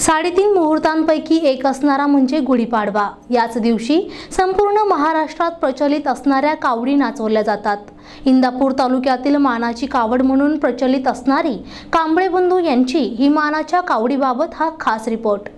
साडेतीन मुहूर्तांपैकी एक असणारा म्हणजे गुढीपाडवा. याच दिवशी संपूर्ण महाराष्ट्रात प्रचलित असणाऱ्या कावडी नाचवल्या जातात. इंदापूर तालुक्यातील मानाची कावड म्हणून प्रचलित असणारी कांबळे बंधू यांची ही मानाच्या कावडीबाबत हा खास रिपोर्ट.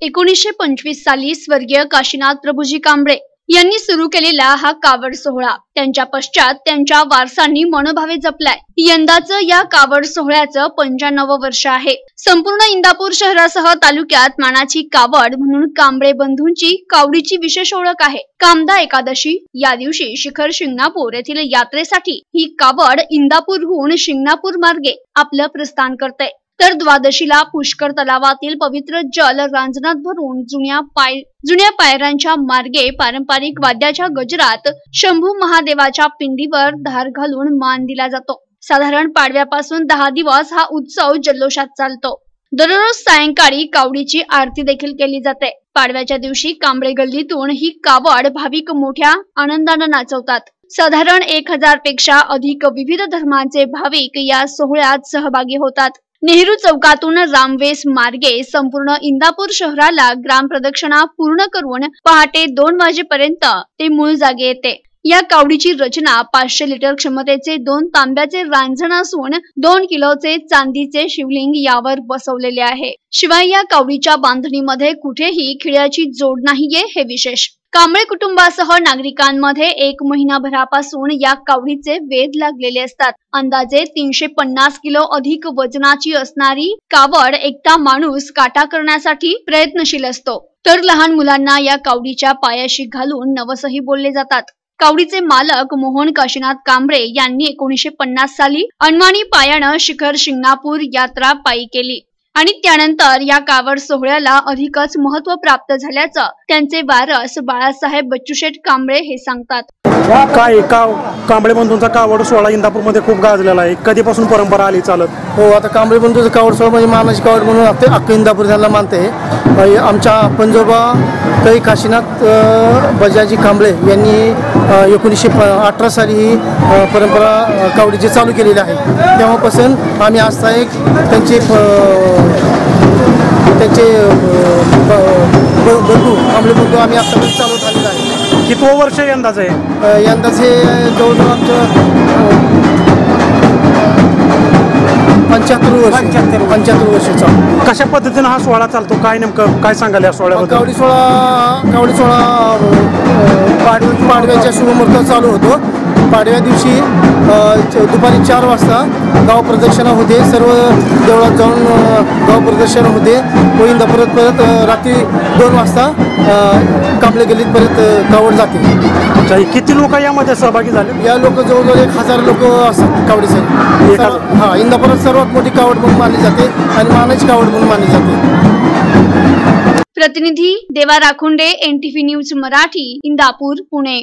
एकोणीसशे पंचवीस साली स्वर्गीय काशीनाथ प्रभूजी कांबळे यांनी सुरू केलेला हा कावड सोहळा. त्यांच्या पश्चात त्यांच्या वारसांनी मनोभावे जपलाय. यंदाचं या कावड सोहळ्याचं पंच्याण्णव वर्ष आहे. संपूर्ण इंदापूर शहरासह तालुक्यात मानाची कावड म्हणून कांबळे बंधूंची कावडीची विशेष ओळख आहे. कामदा एकादशी या दिवशी शिखर शिंगणापूर येथील यात्रेसाठी ही कावड इंदापूरहून शिंगणापूर मार्गे आपलं प्रस्थान करते तर द्वादशीला पुष्कर तलावातील पवित्र जल रांजणात भरून जुन्या पाय जुन्या पायऱ्यांच्या मार्गे पारंपरिक वाद्याच्या गजरात शंभू महादेवाच्या पिंडीवर धार घालून मान दिला जातो. साधारण पाडव्यापासून दहा दिवस हा उत्सव जल्लोषात चालतो. दररोज सायंकाळी कावडीची आरती देखील केली जाते. पाडव्याच्या दिवशी कांबळे गल्लीतून ही कावड भाविक मोठ्या आनंदानं नाचवतात. साधारण एक हजारपेक्षा अधिक विविध धर्मांचे भाविक या सोहळ्यात सहभागी होतात. नेहरू चौकातून रामवेस मार्गे संपूर्ण इंदापूर शहराला ग्राम प्रदक्षिणा पूर्ण करून पहाटे दोन वाजेपर्यंत ते मूळ जागे येते. या कावडीची रचना पाचशे लिटर क्षमतेचे दोन तांब्याचे रांजण असून दोन किलोचे चांदीचे शिवलिंग यावर बसवलेले आहे. शिवाय या कावडीच्या बांधणीमध्ये कुठेही खिळ्याची जोड नाहीये हे विशेष. कांबळे कुटुंबासह नागरिकांमध्ये एक महिनाभरापासून या कावडीचे वेध लागलेले असतात. अंदाजे तीनशे पन्नास किलो अधिक वजनाची असणारी कावड एकटा माणूस काटा करण्यासाठी प्रयत्नशील असतो. तर लहान मुलांना या कावडीच्या पायाशी घालून नवसही बोलले जातात. कावडीचे मालक मोहन काशीनाथ कांबळे यांनी एकोणीशे पन्नास साली अनवाणी पायानं शिखर शिंगणापूर यात्रा पायी केली. आणि त्यानंतर या कावड सोहळ्याला अधिकच महत्त्व प्राप्त झाल्याचं त्यांचे वारस बाळासाहेब बच्चूशेठ कांबळे हे सांगतात. काय का कांबळे बंधूंचा कावड सोहळा इंदापूरमध्ये खूप गाजलेला आहे. कधीपासून परंपरा आली चालत? हो आता कांबळे बंधूचं कावड सोहळा म्हणजे मानाची कावड म्हणून अख्खे अख्खं इंदापूर त्यांना मानते आमच्या पंजोबा कै काशीनाथ बजाजी कांबळे यांनी एकोणीसशे प अठरा साली ही परंपरा कावडीची चालू केलेली आहे. तेव्हापासून आम्ही आजचा एक त्यांचे त्यांचे बंधू कांबळे बंधू आम्ही आत्तापर्यंत चालवत आलेला आहे. कितवं वर्ष यंदाचं आहे? यंदाच हे जवळजवळ आमचं पंच्याहत्तर वर्ष पंच्याहत्तर वर्षाचा कशा पद्धतीनं हा सोहळा चालतो? काय नेमकं काय सांगाल या सोहळ्याबद्दल? कावडी सोहळा कावडी सोहळा पाडव्या पाडव्याच्या शुभमुहूर्त चालू होतो. पाडव्या दिवशी दुपारी चार वाजता गाव प्रदक्षिणा होते. सर्व देवळात जाऊन गाव प्रदक्षिणा होते. गोविंदा परत परत रात्री दोन वाजता कांबळे गल्लीत परत कावड जाते. किती लोक यामध्ये सहभागी झाले? या लोक जवळजवळ एक हजार लोक असतात कावडीसाठी? हा इंदापुरात सर्वात मोठी कावड म्हणून मानली जाते आणि मानाची कावड म्हणून मानली जाते. प्रतिनिधी देवा राखुंडे एनटीव्ही न्यूज मराठी इंदापूर पुणे.